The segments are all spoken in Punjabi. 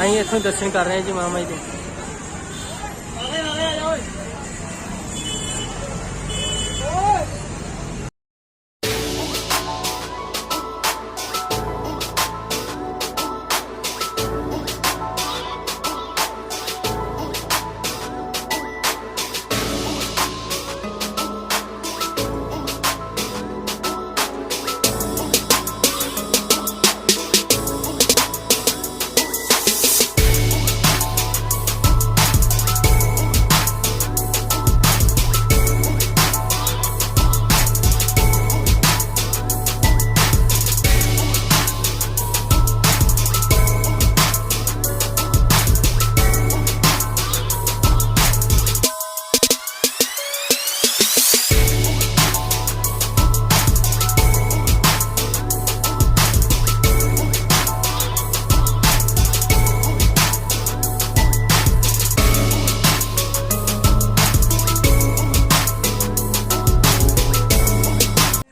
ਅਸੀਂ ਇੱਥੋਂ ਦਰਸ਼ਨ ਕਰ ਰਹੇ ਹਾਂ ਜੀ ਮਹਾਮਾਈ ਦੇ।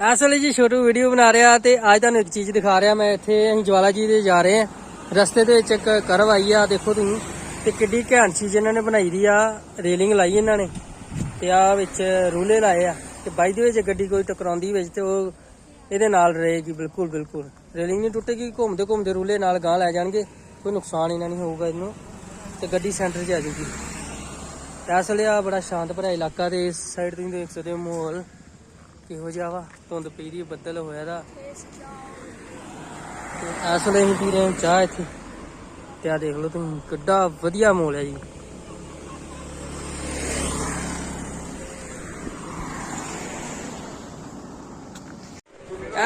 ਇਸ ਵੇਲੇ ਜੀ ਛੋਟੂ ਵੀਡੀਓ ਬਣਾ ਰਿਹਾ ਤੇ ਅੱਜ ਤੁਹਾਨੂੰ ਇੱਕ ਚੀਜ਼ ਦਿਖਾ ਰਿਹਾ। ਮੈਂ ਇੱਥੇ ਅਸੀਂ ਜਵਾਲਾ ਜੀ ਦੇ ਜਾ ਰਹੇ ਹਾਂ। ਰਸਤੇ ਦੇ ਵਿੱਚ ਇੱਕ ਕਰਵ ਆਈ ਆ, ਦੇਖੋ ਤੁਸੀਂ। ਤੇ ਕਿੱਡੀ ਘੈਂਟ ਚੀਜ਼ ਇਹਨਾਂ ਨੇ ਬਣਾਈ ਦੀ ਆ। ਰੇਲਿੰਗ ਲਾਈ ਇਹਨਾਂ ਨੇ। ਤੇ ਆ ਵਿੱਚ ਰੂਲੇ ਲਾਏ ਆ। ਤੇ ਬਾਈ ਦੇ ਵਿੱਚ ਗੱਡੀ ਕੋਈ ਟਕਰਾਉਂਦੀ ਵਿੱਚ ਤੇ ਉਹ ਇਹਦੇ ਨਾਲ ਰਹੇਗੀ। ਬਿਲਕੁਲ ਬਿਲਕੁਲ। ਰੇਲਿੰਗ ਨਹੀਂ ਟੁੱਟੇਗੀ, ਘੁੰਮਦੇ ਘੁੰਮਦੇ ਰੂਲੇ ਨਾਲ ਗਾਂ ਲੈ ਜਾਣਗੇ। ਕੋਈ ਨੁਕਸਾਨ ਇਹਨਾਂ ਨਹੀਂ ਹੋਊਗਾ ਇਹਨੂੰ। ਤੇ ਗੱਡੀ ਸੈਂਟਰ 'ਚ ਆ ਜਾਊਗੀ। ਤੇ ਇਸ ਵੇਲੇ ਆ ਬੜਾ ਸ਼ਾਂਤ ਭਰਿਆ ਇਲਾਕਾ ਤੇ ਇਸ ਸਾਈਡ ਤੁਸੀਂ ਦੇਖ ਸਕਦੇ ਹੋ ਮਾਹੌਲ। ਕਿਹੋ ਜਿਹਾ ਵਾ? ਧੁੰਦ ਪਈ ਦੀ ਬੱਦਲ ਹੋਇਆ ਦਾ। ਤੇ ਇਸ ਵੇਲੇ ਅਸੀਂ ਪੀ ਰਹੇ ਹਾਂ ਚਾਹ ਇੱਥੇ। ਤੇ ਆ ਦੇਖ ਲਓ ਤੁਸੀਂ ਕਿੱਡਾ ਵਧੀਆ ਮਾਹੌਲ ਹੈ ਜੀ।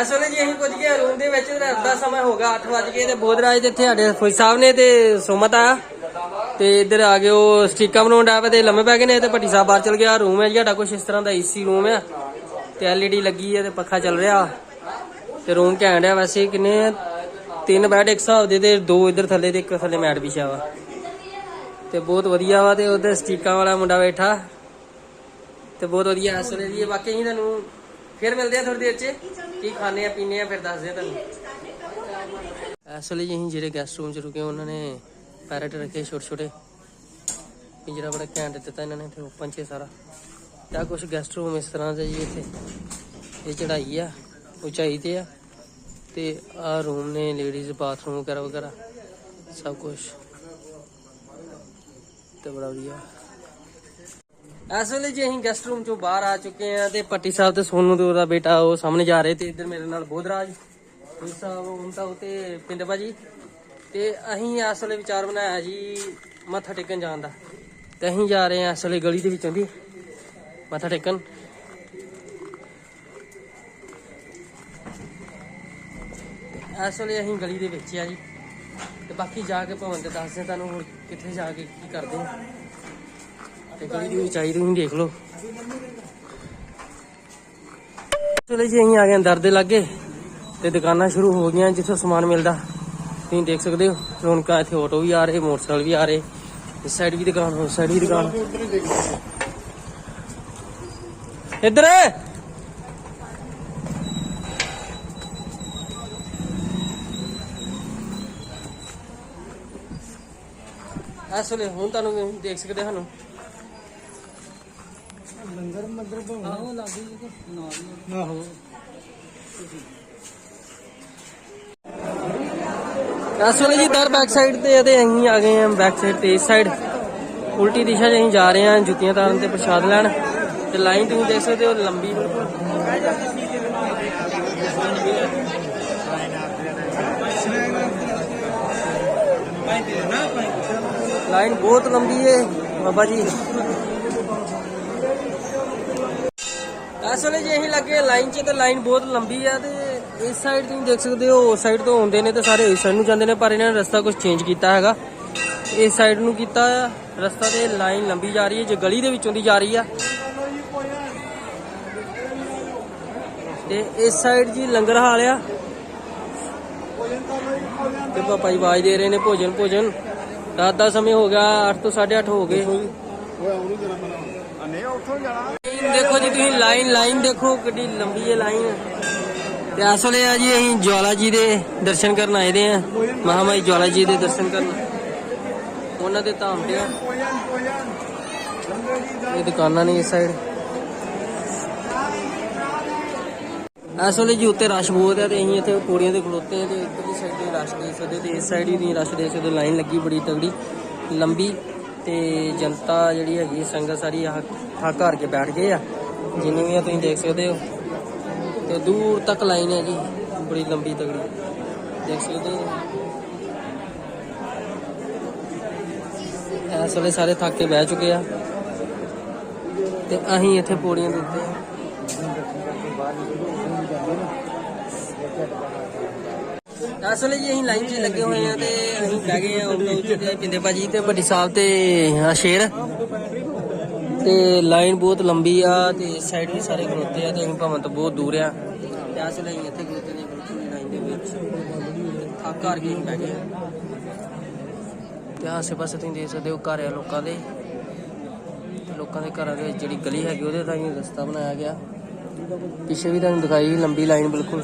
ਇਸ ਵੇਲੇ ਜੀ ਅਸੀਂ ਪੁੱਜ ਗਏ ਰੂਮ ਦੇ ਵਿੱਚ ਤੇ ਰਾਤ ਦਾ ਸਮਾਂ ਹੋ ਗਿਆ 8 ਵਜ ਗਏ ਤੇ ਬੋਧਰਾਜ ਦੇ ਇੱਥੇ ਸਾਡੇ ਫੌਜੀ ਸਾਹਿਬ ਨੇ ਤੇ ਸੁਮਤ ਆ। ਤੇ ਇੱਧਰ ਆ ਗਏ ਉਹ ਸਟੀਕਾਂ ਬਣਾਉਣ ਪਿਆ ਤੇ ਲੰਮੇ ਪੈ ਗਏ ਨੇ ਤੇ ਭੱਟੀ ਸਾਹਿਬ ਬਾਹਰ ਚਲ ਗਿਆ। ਰੂਮ ਹੈ ਜੀ ਸਾਡਾ ਕੁਝ ਇਸ ਤਰ੍ਹਾਂ ਦਾ ਏਸੀ ਰੂਮ ਆ। ਤੇ ਐਲਈਡੀ ਲੱਗੀ ਹੈ ਤੇ ਪੱਖਾ ਚੱਲ ਰਿਹਾ। ਤੇ ਰੂਮ ਘੈਂਟ ਹੈ ਵੈਸੇ ਕਿੰਨੇ ਤਿੰਨ ਬੈੱਡ, ਇੱਕ ਹਿਸਾਬ ਦੇ ਤੇ ਦੋ ਇੱਧਰ ਥੱਲੇ ਤੇ ਇੱਕ ਥੱਲੇ ਮੈਟ ਵਿਛਿਆ ਵਾ। ਤੇ ਬਹੁਤ ਵਧੀਆ ਵਾ ਤੇ ਉਧਰ ਸਟੀਕਾਂ ਵਾਲਾ ਮੁੰਡਾ ਬੈਠਾ। ਤੇ ਬਹੁਤ ਵਧੀਆ ਇਸ ਵੇਲੇ ਜੀ ਬਾਕੀ ਅਸੀਂ ਤੁਹਾਨੂੰ ਫਿਰ ਮਿਲਦੇ ਆ ਥੋੜੀ ਦੇਰ 'ਚ। ਕੀ ਖਾਣੇ ਆ ਪੀਣੇ ਆ, ਫਿਰ ਦੱਸਦੇ ਆ ਤੁਹਾਨੂੰ। ਇਸ ਵੇਲੇ ਅਸੀਂ ਜਿਹੜੇ ਗੈਸਟ ਰੂਮ 'ਚ ਰੁਕੇ ਉਹਨਾਂ ਨੇ ਪੈਰਟ ਰੱਖੇ ਛੋਟੇ ਛੋਟੇ ਪਿੰਜਰਾ ਬੜਾ ਘੈਂਟ ਦਿੱਤਾ ਇਹਨਾਂ ਨੇ ਤੇ ਓਪਨ 'ਚ ਸਾਰਾ। ਤਾਂ ਕੁਝ ਗੈਸਟ ਰੂਮ ਇਸ ਤਰ੍ਹਾਂ ਦੇ ਜੀ ਇੱਥੇ। ਇਹ ਚੜਾਈ ਆ, ਉਚਾਈ ਤੇ ਆ। ਤੇ ਆ ਰੂਮ ਨੇ ਲੇਡੀਜ਼ ਬਾਥਰੂਮ ਵਗੈਰਾ ਵਗੈਰਾ, ਸਭ ਕੁਝ ਤੇ ਬੜਾ ਵਧੀਆ। ਇਸ ਵੇਲੇ ਜੀ ਅਸੀਂ ਗੈਸਟ ਰੂਮ ਚੋਂ ਬਾਹਰ ਆ ਚੁੱਕੇ ਆ ਤੇ ਪੱਟੀ ਸਾਹਿਬ ਤੇ ਸੋਨੂ ਦੇ ਉਹਦਾ ਬੇਟਾ ਉਹ ਸਾਹਮਣੇ ਜਾ ਰਹੇ ਤੇ ਇੱਧਰ ਮੇਰੇ ਨਾਲ ਬੋਧਰਾਜ ਜੀ ਸਾਹਿਬ ਹੁੰਦਾ ਉਤੇ ਪਿੰਡ ਭਾਜੀ ਤੇ ਅਸੀਂ ਇਸ ਵੇਲੇ ਵਿਚਾਰ ਬਣਾਇਆ ਜੀ ਮੱਥਾ ਟੇਕਣ ਜਾਣ ਦਾ। ਤੇ ਅਸੀਂ ਜਾ ਰਹੇ ਹਾਂ ਇਸ ਵੇਲੇ ਗਲੀ ਦੇ ਵਿੱਚੋਂ ਦੀ। ਮੱਥਾ ਟੇਕਣ ਇਸ ਵੇਲੇ ਅਸੀਂ ਗਲੀ ਦੇ ਵਿੱਚ ਆ ਜੀ ਤੇ ਬਾਕੀ ਜਾ ਕੇ ਭਵਨ ਤੇ ਦੱਸਦੇ ਤੁਹਾਨੂੰ ਹੋਰ ਕਿੱਥੇ ਜਾ ਕੇ ਕੀ ਕਰਦੇ ਹਾਂ ਤੇ ਗਲੀ ਦੀ ਉਚਾਈ ਤੁਸੀਂ ਦੇਖ ਲਓ ਚਲੇ ਜੀ ਅਸੀਂ ਆ ਗਏ ਅੰਦਰ ਦੇ ਲਾਗੇ ਤੇ ਦੁਕਾਨਾਂ ਸ਼ੁਰੂ ਹੋ ਗਈਆਂ, ਜਿੱਥੋਂ ਸਮਾਨ ਮਿਲਦਾ। ਤੁਸੀਂ ਦੇਖ ਸਕਦੇ ਹੋ, ਰੌਣਕਾਂ ਇੱਥੇ ਆਟੋ ਵੀ ਆ ਰਹੇ, ਮੋਟਰਸਾਈਕਲ ਵੀ ਆ ਰਹੇ। ਇਸ ਸਾਈਡ ਵੀ ਦੁਕਾਨ ਉਸ ਸਾਈਡ ਵੀ ਦੁਕਾਨ। ਇੱਧਰ ਵੇਲੇ ਹੁਣ ਤੁਹਾਨੂੰ ਵੀ ਦੇਖ ਸਕਦੇ ਸਾਨੂੰ। ਲੰਗਰ ਮੰਦਰ ਆਹੋ ਲੱਗੀ ਨਾਲ ਆਹੋ। ਇਸ ਵੇਲੇ ਜੀ ਦਰ ਬੈਕ ਸਾਈਡ ਤੇ ਇਹਦੇ ਅਸੀਂ ਆ ਗਏ ਹਾਂ ਬੈਕ ਸਾਈਡ ਤੇ ਇਸ ਸਾਈਡ ਉਲਟੀ ਦਿਸ਼ਾ 'ਚ ਅਸੀਂ ਜਾ ਰਹੇ ਹਾਂ ਜੁੱਤੀਆਂ ਤਾਰਨ ਤੇ ਪ੍ਰਸ਼ਾਦ ਲੈਣ। ਤੇ ਲਾਈਨ ਤੁਸੀਂ ਦੇਖ ਸਕਦੇ ਹੋ ਲੰਬੀ ਬਿਲਕੁਲ ਲਾਈਨ ਬਹੁਤ ਲੰਬੀ ਹੈ, ਬਾਬਾ ਜੀ। ਇਸ ਵੇਲੇ ਜੇ ਅਸੀਂ ਲੱਗੇ ਲਾਈਨ 'ਚ, ਤੇ ਲਾਈਨ ਬਹੁਤ ਲੰਬੀ ਆ, ਤੇ ਇਸ ਸਾਈਡ ਤੁਸੀਂ ਦੇਖ ਸਕਦੇ ਹੋ, ਉਸ ਸਾਈਡ ਤੋਂ ਆਉਂਦੇ ਨੇ ਤੇ ਸਾਰੇ ਇਸ ਸਾਈਡ ਨੂੰ ਜਾਂਦੇ ਨੇ, ਪਰ ਇਹਨਾਂ ਨੇ ਰਸਤਾ ਕੁਝ ਚੇਂਜ ਕੀਤਾ ਹੈਗਾ। ਇਸ ਸਾਈਡ ਨੂੰ ਕੀਤਾ ਆ ਰਸਤਾ ਤੇ ਲਾਈਨ ਲੰਬੀ ਜਾ ਰਹੀ ਹੈ, ਜੇ ਗਲੀ ਦੇ ਵਿੱਚੋਂ ਦੀ ਜਾ ਰਹੀ ਆ ਤੇ ਇਸ ਸਾਈਡ ਜੀ ਲੰਗਰ ਹਾਲ ਆ। ਤੇ ਪਾਪਾ ਜੀ ਆਵਾਜ਼ ਦੇ ਰਹੇ ਨੇ ਭੋਜਨ ਭੋਜਨ। ਰਾਤ ਦਾ ਸਮੇਂ ਹੋ ਗਿਆ 8 ਤੋਂ 8:30 ਹੋ ਗਏ। ਦੇਖੋ ਜੀ। ਤੁਸੀਂ ਲਾਈਨ ਲਾਈਨ ਦੇਖੋ ਕਿੱਡੀ ਲੰਬੀ ਹੈ ਲਾਈਨ ਤੇ ਇਸ ਵੇਲੇ ਆ ਜੀ ਅਸੀਂ ਜਵਾਲਾ ਜੀ ਦੇ ਦਰਸ਼ਨ ਕਰਨ ਆਏ ਦੇ ਆ। ਮਹਾਮਾਈ ਜਵਾਲਾ ਜੀ ਦੇ ਦਰਸ਼ਨ ਕਰਨ। ਉਹਨਾਂ ਦੇ ਧਾਮ ਤੇ ਆ। ਇਹ ਦੁਕਾਨਾਂ ਨੇ ਇਸ ਸਾਈਡ ਇਸ ਵੇਲੇ ਜੀ ਉੱਤੇ ਰਸ਼ ਬਹੁਤ ਹੈ ਤੇ ਅਸੀਂ ਇੱਥੇ ਪੌੜੀਆਂ ਤੇ ਖਲੋਤੇ ਆ ਤੇ ਇੱਧਰਲੀ ਸਾਈਡ ਤੇ ਰਸ਼ ਦੇ ਸਕਦੇ ਤੇ ਇਸ ਸਾਈਡ ਹੀ ਨਹੀਂ ਰਸ਼ ਦੇ ਸਕਦੇ ਲਾਈਨ ਲੱਗੀ ਬੜੀ ਤਗੜੀ, ਲੰਬੀ ਤੇ ਜਨਤਾ ਜਿਹੜੀ ਹੈਗੀ ਸੰਗਤ ਸਾਰੀ ਆਹ ਥੱਕ ਹਾਰ ਕੇ ਬੈਠ ਗਏ ਆ, ਜਿੰਨੇ ਵੀ ਆ ਤੁਸੀਂ ਦੇਖ ਸਕਦੇ ਹੋ ਤੇ ਦੂਰ ਤੱਕ ਲਾਈਨ ਹੈ ਜੀ ਬੜੀ ਲੰਬੀ ਤਗੜੀ, ਦੇਖ ਸਕਦੇ ਹੋ ਇਸ ਵੇਲੇ ਸਾਰੇ ਥੱਕ ਕੇ ਬਹਿ ਚੁੱਕੇ ਆ ਤੇ ਅਸੀਂ ਇੱਥੇ ਪੌੜੀਆਂ ਦੇ ਉੱਤੇ ਆ। ਇਸ ਵੇਲੇ ਜੀ ਅਸੀਂ ਲਾਈਨ 'ਚ ਲੱਗੇ ਹੋਏ ਆ ਤੇ ਅਸੀਂ ਬਹਿ ਗਏ ਆ ਉਹਨਾਂ ਉੱਤੇ ਪਿੰਦੇ ਭਾਜੀ ਤੇ ਵੱਡੀ ਸਾਹਿਬ ਤੇ ਆ ਸ਼ੇਰ। ਤੇ ਲਾਈਨ ਬਹੁਤ ਲੰਬੀ ਆ ਤੇ ਸਾਈਡ ਵੀ ਸਾਰੇ ਖਲੋਤੇ ਆ ਤੇ ਅਸੀਂ ਭਵਨ ਤੋਂ ਬਹੁਤ ਦੂਰ ਆ। ਤੇ ਇਸ ਅਸੀਂ ਇੱਥੇ ਖਲੋਤੇ ਨੇ ਬਿਲਕੁਲ ਲਾਈਨ ਦੇ ਵਿੱਚ। ਥੱਕ ਹਾਰ ਕੇ ਬਹਿ ਗਏ ਤੇ ਆਸੇ ਪਾਸੇ ਤੁਸੀਂ ਦੇਖ ਸਕਦੇ ਹੋ ਘਰ ਆ ਲੋਕਾਂ ਦੇ। ਲੋਕਾਂ ਦੇ ਘਰਾਂ ਦੇ ਵਿੱਚ ਜਿਹੜੀ ਗਲੀ ਹੈਗੀ ਉਹਦੇ ਤਾਂ ਹੀ ਰਸਤਾ ਬਣਾਇਆ ਗਿਆ। ਪਿੱਛੇ ਵੀ ਤੁਹਾਨੂੰ ਦਿਖਾਈ ਲੰਬੀ ਲਾਈਨ ਬਿਲਕੁਲ।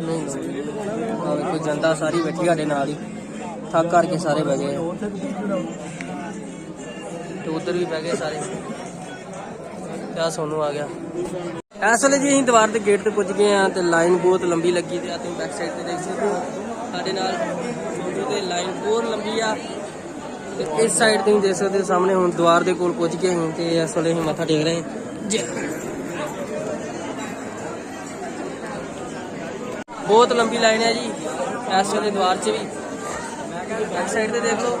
ਨਹੀਂ ਆ ਵੇਖੋ, ਜਨਤਾ ਸਾਰੀ ਬੈਠੀ ਸਾਡੇ ਨਾਲ ਹੀ। ਥੱਕ ਕਰਕੇ ਸਾਰੇ ਬਹਿ ਗਏ ਤੇ ਉਧਰ ਵੀ ਬਹਿ ਗਏ ਸਾਰੇ। ਤੇ ਆ ਸੋਨੂੰ ਆ ਗਿਆ। ਇਸ ਵੇਲੇ ਜੀ ਅਸੀਂ ਦੀਵਾਰ ਦੇ ਗੇਟ ਤੇ ਪੁੱਜ ਗਏ ਆ ਤੇ ਲਾਈਨ ਬਹੁਤ ਲੰਬੀ ਲੱਗੀ ਤੇ ਆ ਤੁਸੀਂ ਬੈਕ ਸਾਈਡ ਤੇ ਦੇਖ ਸਕਦੇ ਹੋ। ਸਾਡੇ ਨਾਲ ਸੋਨੂੰ ਤੇ ਲਾਈਨ ਬਹੁਤ ਲੰਬੀ ਆ। ਤੇ ਇਸ ਸਾਈਡ ਤੁਸੀਂ ਦੇਖ ਸਕਦੇ ਹੋ ਸਾਹਮਣੇ ਹੁਣ ਦੀਵਾਰ ਦੇ ਕੋਲ ਪੁੱਜ ਗਏ ਹਾਂ ਤੇ ਇਸ ਵੇਲੇ ਅਸੀਂ ਮੱਥਾ ਟੇਕ ਰਹੇ ਹਾਂ ਜੀ। ਬਹੁਤ ਲੰਬੀ ਲਾਈਨ ਹੈ ਜੀ ਇਸ ਵੇਲੇ ਦੀਵਾਰ 'ਚ ਵੀ ਬੈਕ ਸਾਈਡ ਤੇ ਦੇਖ ਲਓ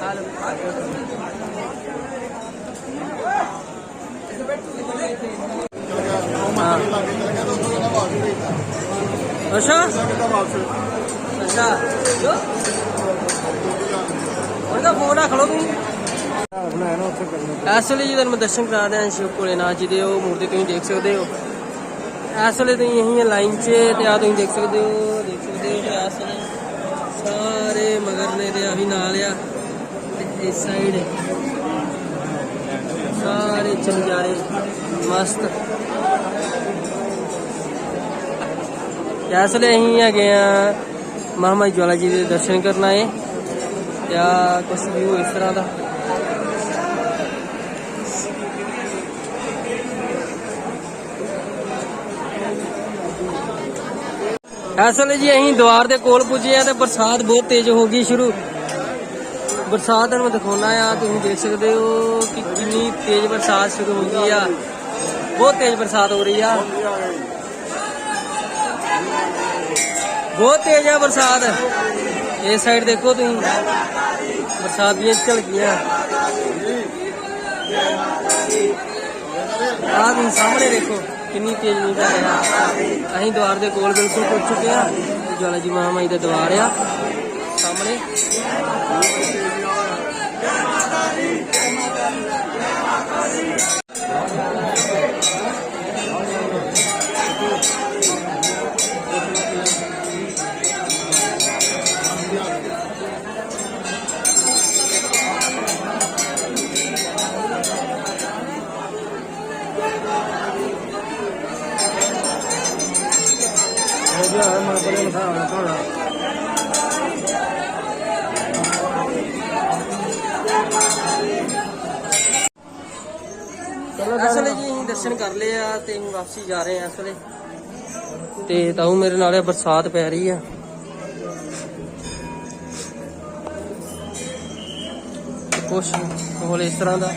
ਹਾਂ। ਅੱਛਾ। ਅੱਛਾ। ਉਹਦਾ ਫੋਨ ਰੱਖ ਲਓ ਤੁਸੀਂ ਇਸ ਵੇਲੇ ਜੀ ਤੁਹਾਨੂੰ ਮੈਂ ਦਰਸ਼ਨ ਕਰਾ ਰਿਹਾ ਸ਼ਿਵ ਭੋਲੇਨਾਥ ਜੀ ਦੇ, ਉਹ ਮੂਰਤੀ ਤੁਸੀਂ ਦੇਖ ਸਕਦੇ ਹੋ। ਇਸ ਵੇਲੇ ਤੁਸੀਂ ਇਹੀ ਲਾਈਨ 'ਚ ਤੇ ਆ ਤੁਸੀਂ ਦੇਖ ਸਕਦੇ ਹੋ, ਦੇਖ ਸਕਦੇ ਹੋ ਕਿ ਇਸ ਵੇਲੇ ਸਾਰੇ ਮਗਰ ਨੇ ਤੇ ਆ ਵੀ ਨਾਲ ਆ। ਤੇ ਇਸ ਸਾਈਡ ਸਾਰੇ ਚੱਲ ਜਾ ਰਹੇ, ਮਸਤ। ਇਸ ਵੇਲੇ ਅਸੀਂ ਹੈਗੇ ਆ ਮਹਾਮਾਈ ਜਵਾਲਾ ਜੀ ਦੇ ਦਰਸ਼ਨ ਕਰਨ ਆਏ। ਤੇ ਆ ਕੁਛ ਵਿਊ ਇਸ ਤਰ੍ਹਾਂ ਦਾ? ਇਸ ਵੇਲੇ ਜੀ ਅਸੀਂ ਦੁਆਰ ਦੇ ਕੋਲ ਪੁੱਜੇ ਆ ਤੇ ਬਰਸਾਤ ਬਹੁਤ ਤੇਜ਼ ਹੋ ਗਈ ਸ਼ੁਰੂ। ਬਰਸਾਤ ਤੁਹਾਨੂੰ ਦਿਖਾਉਣਾ ਆ, ਤੁਸੀਂ ਦੇਖ ਸਕਦੇ ਹੋ ਕਿ ਕਿੰਨੀ ਤੇਜ਼ ਬਰਸਾਤ ਸ਼ੁਰੂ ਹੋ ਗਈ ਆ। ਬਹੁਤ ਤੇਜ਼ ਬਰਸਾਤ ਹੋ ਰਹੀ ਆ। ਬਹੁਤ ਤੇਜ਼ ਆ ਬਰਸਾਤ। ਇਸ ਸਾਈਡ ਦੇਖੋ ਤੁਸੀਂ। ਬਰਸਾਤ ਦੀਆਂ ਝਲਕੀਆਂ ਆਹ ਤੁਸੀਂ ਸਾਹਮਣੇ ਦੇਖੋ, ਕਿੰਨੀ ਤੇਜ਼ ਮੀਂਹ ਪੈ ਰਿਹਾ। ਅਸੀਂ ਦੁਆਰ ਦੇ ਕੋਲ ਬਿਲਕੁਲ ਪਹੁੰਚ ਚੁੱਕੇ ਆ। ਜਵਾਲਾ ਜੀ ਮਹਾਮਾਈ ਦਾ ਦੁਆਰ ਆ। ਸਾਹਮਣੇ। ਅਸਲੇ ਜੀ ਅਸੀਂ ਦਰਸ਼ਨ ਕਰ ਲਏ ਆ ਤੇ ਅਸੀਂ ਵਾਪਸੀ ਜਾ ਰਹੇ ਆ ਅਸਲੇ ਤੇ ਤਾऊ ਮੇਰੇ ਨਾਲ ਬਰਸਾਤ ਪੈ ਰਹੀ ਆ। ਕੁਛ ਮਾਹੌਲ ਇਸ ਤਰ੍ਹਾਂ ਦਾ।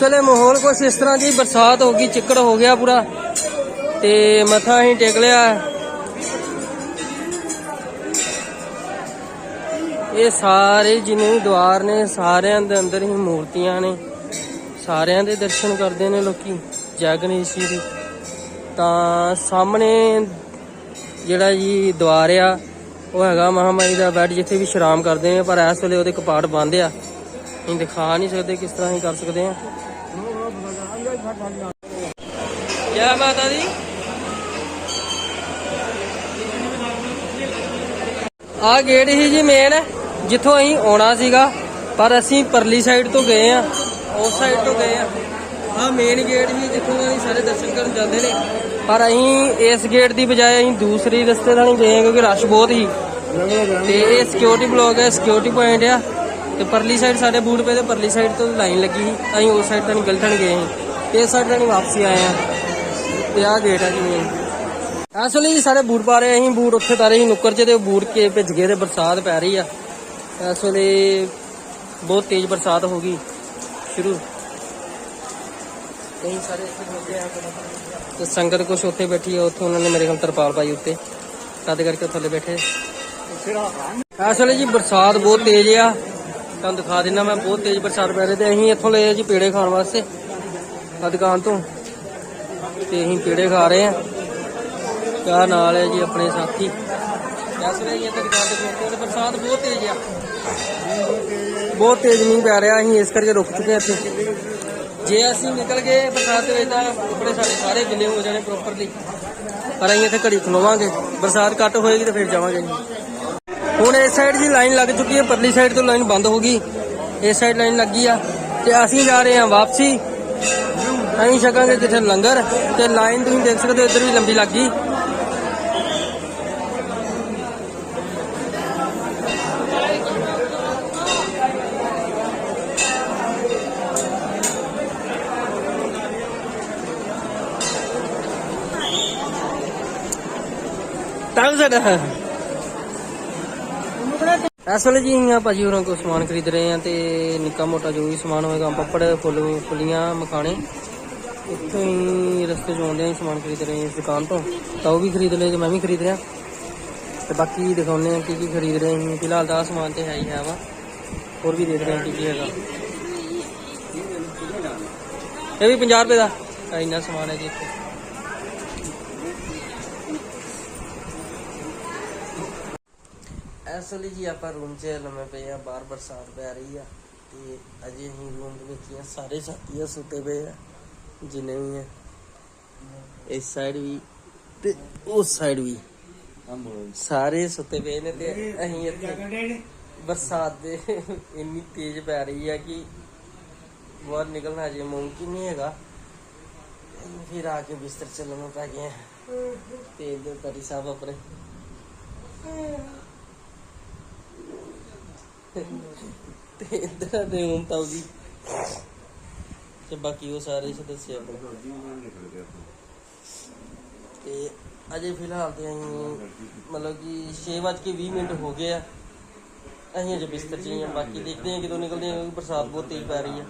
ਚਲੇ ਮਾਹੌਲ ਕੁਛ ਇਸ ਤਰ੍ਹਾਂ ਦੀ ਬਰਸਾਤ ਹੋ ਗਈ, ਚਿੱਕੜ ਹੋ ਗਿਆ ਪੂਰਾ ਤੇ ਮੱਥਾ ਅਸੀਂ ਟੇਕ ਲਿਆ। ਇਹ ਸਾਰੇ ਜਿੰਨੇ ਵੀ ਦੁਆਰ ਨੇ, ਸਾਰਿਆਂ ਦੇ ਅੰਦਰ ਹੀ ਮੂਰਤੀਆਂ ਨੇ। ਸਾਰਿਆਂ ਦੇ ਦਰਸ਼ਨ ਕਰਦੇ ਨੇ ਲੋਕੀ, ਜੈ ਗਣੇਸ਼ ਜੀ ਦੇ। ਤਾਂ ਸਾਹਮਣੇ ਜਿਹੜਾ ਜੀ ਦੁਆਰ ਆ ਉਹ ਹੈਗਾ ਮਹਾਮਾਈ ਦਾ ਬੈੱਡ ਜਿੱਥੇ ਵੀ ਸ਼ਰਾਮ ਕਰਦੇ ਆ, ਪਰ ਇਸ ਵੇਲੇ ਉਹਦੇ ਕਪਾਟ ਬੰਦ ਆ। ਅਸੀਂ ਦਿਖਾ ਨਹੀਂ ਸਕਦੇ ਕਿਸ ਤਰ੍ਹਾਂ ਅਸੀਂ ਕਰ ਸਕਦੇ ਆ। ਜੈ ਮਾਤਾ ਜੀ। ਆ ਗੇਟ ਹੀ ਜੀ ਮੇਨ ਜਿੱਥੋਂ ਅਸੀਂ ਆਉਣਾ ਸੀਗਾ, ਪਰ ਅਸੀਂ ਪਰਲੀ ਸਾਈਡ ਤੋਂ ਗਏ ਆ। ਉਸ ਸਾਈਡ ਤੋਂ ਗਏ ਆ। ਆ ਮੇਨ ਗੇਟ ਹੀ ਜਿੱਥੋਂ ਅਸੀਂ ਸਾਰੇ ਦਰਸ਼ਨ ਕਰਨ ਜਾਂਦੇ ਨੇ। ਪਰ ਅਸੀਂ ਇਸ ਗੇਟ ਦੀ ਬਜਾਏ ਅਸੀਂ ਦੂਸਰੀ ਰਸਤੇ ਨਾਲ ਹੀ ਗਏ ਆ ਕਿਉਂਕਿ ਰਸ਼ ਬਹੁਤ ਸੀ। ਤੇ ਇਹ ਸਿਕਿਉਰਿਟੀ ਬਲੌਕ ਹੈ ਸਿਕਿਉਰਿਟੀ ਪੁਆਇੰਟ ਆ। ਤੇ ਪਰਲੀ ਸਾਈਡ ਸਾਡੇ ਬੂਟ ਪਏ ਤੇ ਪਰਲੀ ਸਾਈਡ ਤੋਂ ਲਾਈਨ ਲੱਗੀ। ਸੀ ਅਸੀਂ ਉਸ ਸਾਈਡ ਤੋਂ ਨਿਕਲ ਥਣ ਗਏ ਸੀ ਇਸ ਸਾਈਡ ਤੋਂ ਵਾਪਸੀ ਆਏ ਆ ਤੇ ਆ ਗੇਟ ਆ ਜੀ ਮੇਨ ਅਸਲੀ ਜੀ ਸਾਰੇ ਬੂਟ ਪਾ ਰਹੇ ਅਸੀਂ ਬੂਟ ਉੱਥੇ ਤਾਰੇ ਸੀ ਨੁੱਕਰ 'ਚ ਤੇ ਉਹ ਬੂਟ ਕੇ ਭਿੱਜ ਗਏ ਤੇ ਬਰਸਾਤ ਪੈ ਰਹੀ ਆ। ਇਸ ਵੇਲੇ ਬਹੁਤ ਤੇਜ਼ ਬਰਸਾਤ ਹੋ ਗਈ। ਸ਼ੁਰੂ। ਕਈ ਸਾਰੇ ਇੱਥੇ ਖਲੋਤੇ ਆ ਤੇ ਸੰਗਤ ਕੁਛ ਉੱਥੇ ਬੈਠੀ ਆ, ਉੱਥੇ ਉਹਨਾਂ ਨੇ ਮੇਰੇ ਕੋਲ ਤਰਪਾਲ ਪਾਈ ਉੱਤੇ। ਤਦ ਕਰਕੇ ਉਹ ਥੱਲੇ ਬੈਠੇ। ਇਸ ਜੀ ਬਰਸਾਤ ਬਹੁਤ ਤੇਜ਼ ਆ। ਤੁਹਾਨੂੰ ਦਿਖਾ ਦਿੰਦਾ ਮੈਂ, ਬਹੁਤ ਤੇਜ਼ ਬਰਸਾਤ ਪੈ ਰਹੀ ਤੇ ਅਸੀਂ ਇੱਥੋਂ ਲਏ ਜੀ ਪੇੜੇ ਖਾਣ ਵਾਸਤੇ, ਆ ਦੁਕਾਨ ਤੋਂ। ਤੇ ਅਸੀਂ ਪੇੜੇ ਖਾ ਰਹੇ ਆ। ਚਾਹ ਨਾਲ ਹੈ ਜੀ ਆਪਣੇ ਸਾਥੀ। ਇਸ ਵੇਲੇ ਜੀ ਇੱਥੇ ਦੁਕਾਨ ਤੇ ਖਲੋਤੇ ਤੇ ਬਰਸਾਤ ਬਹੁਤ ਤੇਜ਼ ਆ। ਬਹੁਤ ਤੇਜ਼ ਮੀਂਹ ਪੈ ਰਿਹਾ, ਅਸੀਂ ਇਸ ਕਰਕੇ ਰੁਕ ਚੁੱਕੇ ਇੱਥੇ। ਜੇ ਅਸੀਂ ਨਿਕਲ ਗਏ ਬਰਸਾਤ ਦੇ ਵਿੱਚ ਤਾਂ ਕੱਪੜੇ ਸਾਡੇ ਸਾਰੇ ਗਿੱਲੇ ਹੋ ਜਾਣੇ ਪ੍ਰੋਪਰਲੀ ਪਰ ਅਸੀਂ ਇੱਥੇ ਘੜੀ ਖਲੋਵਾਂਗੇ। ਬਰਸਾਤ ਘੱਟ ਹੋਏਗੀ ਤਾਂ ਫਿਰ ਜਾਵਾਂਗੇ। ਜੀ ਹੁਣ ਇਸ ਸਾਈਡ ਦੀ ਲਾਈਨ ਲੱਗ ਚੁੱਕੀ ਹੈ। ਪਰਲੀ ਸਾਈਡ ਤੋਂ ਲਾਈਨ ਬੰਦ ਹੋ ਗਈ। ਇਸ ਸਾਈਡ ਲਾਈਨ ਲੱਗੀ ਆ। ਤੇ ਅਸੀਂ ਜਾ ਰਹੇ ਹਾਂ ਵਾਪਸੀ। ਅਸੀਂ ਛਕਾਂਗੇ ਜਿੱਥੇ ਲੰਗਰ। ਤੇ ਲਾਈਨ ਤੁਸੀਂ ਦੇਖ ਸਕਦੇ ਹੋ, ਇੱਧਰ ਵੀ ਲੰਬੀ ਲੱਗ ਗਈ ਇਸ ਵੇਲੇ ਜੀ ਆ ਭਾਜੀ ਹੋਰਾਂ ਕੋਲ ਸਮਾਨ ਖਰੀਦ ਰਹੇ ਆ ਤੇ ਨਿੱਕਾ ਮੋਟਾ ਜੋ ਵੀ ਸਮਾਨ ਹੋਏਗਾ ਪੱਪੜ, ਫੁੱਲ, ਫੁੱਲੀਆਂ, ਮਖਾਣੇ। ਇੱਥੋਂ ਹੀ ਰਸਤੇ 'ਚ ਆਉਂਦੇ ਆ ਸਮਾਨ ਖਰੀਦ ਰਹੇ ਇਸ ਦੁਕਾਨ ਤੋਂ। ਤਾਂ ਉਹ ਵੀ ਖਰੀਦ ਲਏ ਤੇ ਮੈਂ ਵੀ ਖਰੀਦ ਰਿਹਾ। ਤੇ ਬਾਕੀ ਦਿਖਾਉਂਦੇ ਆ ਕੀ ਕੀ ਖਰੀਦ ਰਹੇ ਹਾਂ। ਫਿਲਹਾਲ ਤਾਂ ਆਹ ਸਮਾਨ ਤੇ ਹੈ ਹੀ ਹੈ ਵਾ। ਹੋਰ ਵੀ ਦੇਖ ਰਹੇ ਆ ਕੀ ਕੀ ਹੈਗਾ। ਇਹ ਵੀ 50 ਰੁਪਏ ਦਾ। ਇੰਨਾ ਸਮਾਨ ਹੈ ਜੀ ਇੱਥੇ। ਇਸ ਵੇਲੇ ਜੀ ਆਪਾਂ ਰੂਮ 'ਚ ਲੰਮੇ ਪਏ ਆ, ਬਾਹਰ ਬਰਸਾਤ ਪੈ ਰਹੀ ਆ ਤੇ ਅਜੇ ਅਸੀਂ ਰੂਮ ਦੇ ਵਿੱਚ ਹੀ ਆ, ਸਾਰੇ ਸਾਥੀ ਆ, ਸੁੱਤੇ ਪਏ ਆ, ਜਿੰਨੇ ਵੀ ਆ। ਇਸ ਸਾਈਡ ਵੀ ਤੇ ਉਸ ਸਾਈਡ ਵੀ। ਸਾਰੇ ਸੁੱਤੇ ਪਏ ਨੇ ਤੇ ਅਸੀਂ ਇੱਥੇ ਬਰਸਾਤ ਦੇ ਇੰਨੀ ਤੇਜ਼ ਪੈ ਰਹੀ ਆ ਕਿ ਬਾਹਰ ਨਿਕਲਣਾ ਅਜੇ ਮੁਮਕਿਨ ਨਹੀਂ ਹੈਗਾ। ਅਸੀਂ ਫਿਰ ਆ ਕੇ ਬਿਸਤਰ ਚ ਲੰਮੇ ਪੈ ਗਏ ਤੇ ਇਧਰ ਤਰੀ ਸਾਹਿਬ ਆਪਣੇ। ਤੇ ਇਧਰ ਦੇ ਹੁਣ ਤਾਂ ਉਹਦੀ ਤੇ ਬਾਕੀ ਉਹ ਸਾਰੇ ਸਦੱਸਿਆ ਤੇ ਅਜੇ ਫਿਲਹਾਲ ਤੇ ਅਸੀਂ ਮਤਲਬ ਕਿ 6:20 ਮਿੰਟ ਹੋ ਗਏ ਆ। ਅਸੀਂ ਅਜੇ ਬਿਸਤਰ 'ਚ ਹੀ ਆ, ਬਾਕੀ ਦੇਖਦੇ ਹਾਂ ਕਿਦੋਂ ਨਿਕਲਦੇ ਹਾਂ ਕਿਉਂਕਿ ਬਰਸਾਤ ਬਹੁਤ ਤੇਜ਼ ਪੈ ਰਹੀ ਆ।